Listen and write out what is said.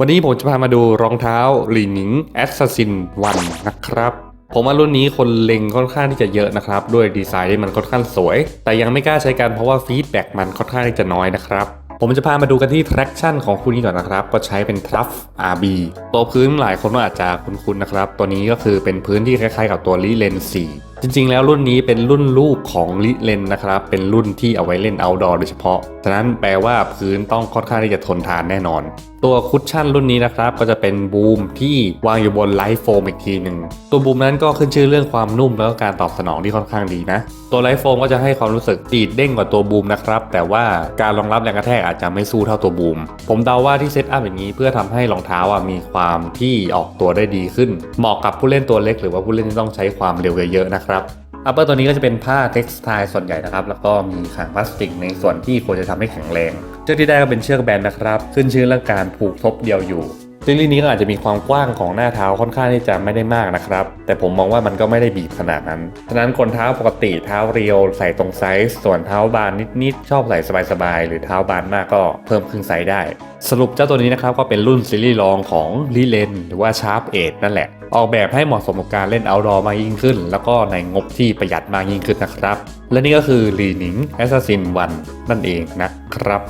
วันนี้ผมจะพามาดูรองเท้าลีนิงแอสซัสซินวันนะครับ ผมว่ารุ่นนี้คนเล็งค่อนข้างที่จะเยอะนะครับ ด้วยดีไซน์ที่มันค่อนข้างสวย แต่ยังไม่กล้าใช้กันเพราะว่าฟีดแบ็กมันค่อนข้างที่จะน้อยนะครับ ผมจะพามาดูกันที่ traction ของคู่นี้ก่อนนะครับ ก็ใช้เป็น Truff RB ตัวพื้นหลายคนก็อาจจะคุ้นๆนะครับ ตัวนี้ก็คือเป็นพื้นที่คล้ายๆ กับตัวลิเลน4จริงๆ แล้วรุ่นนี้เป็นรุ่นลูกของลิเลนนะครับ เป็นรุ่นที่เอาไว้เล่น outdoor โดยเฉพาะ ฉะนั้นแปลว่าพื้นต้องค่อนข้างที่จะทนทานแน่นอน ตัวคุชชั่นรุ่นนี้นะครับ ก็จะเป็นบูมที่วางอยู่บนไลฟ์โฟมอีกทีหนึ่ง ตัวบูมนั้นก็ขึ้นชื่อเรื่องความนุ่มแล้วก็การตอบสนองที่ค่อนข้างดีนะ ตัวไลฟ์โฟมก็จะให้ความรู้สึกตีดเด้งกว่าตัวบูมนะครับ แต่ว่าการรองรับแรงกระแทกอาจจะไม่สู้เท่าตัวบูม ผมเดาว่าที่เซตอัพอย่างนี้เพื่อทำให้รองเท้าอะมีความที่ออกตัวได้ดีขึ้น เหมาะกับผู้เล่นตัวเล็ก หรือว่าผู้เล่นที่ต้องใช้ความเร็วเยอะๆนะครับอัปเปอร์ตัวนี้ก็จะเป็นผ้าเท็กซ์ไทส่วนใหญ่นะครับ แล้วก็มีขางพลาสติกในส่วนที่ควรจะทำให้แข็งแรง เชือกที่ได้ก็เป็นเชือกแบนนะครับ ขึ้นชื่อเรื่องการผูกทบเดียวอยู่ ซึ่งรุ่นนี้ก็อาจจะมีความกว้างของหน้าเท้าค่อนข้างที่จะไม่ได้มากนะครับ แต่ผมมองว่ามันก็ไม่ได้บีบขนาดนั้น ฉะนั้นคนเท้าปกติเท้าเรียวใส่ตรงไซส์ ส่วนเท้าบานนิดๆ ชอบใส่สบายๆ หรือเท้าบานมากก็เพิ่มครึ่งไซส์ได้ สรุปเจ้าตัวนี้นะครับก็เป็นรุ่นซีรีส์รองของลีเลนหรือว่าชาร์ปเอนั่นแหละ ออกแบบให้เหมาะสมกับการเล่น outdoor มากยิ่งขึ้น แล้วก็ในงบที่ประหยัดมากยิ่งขึ้นนะครับ และนี่ก็คือลีนิงแอสซัสซินวันนั่นเองนะครับ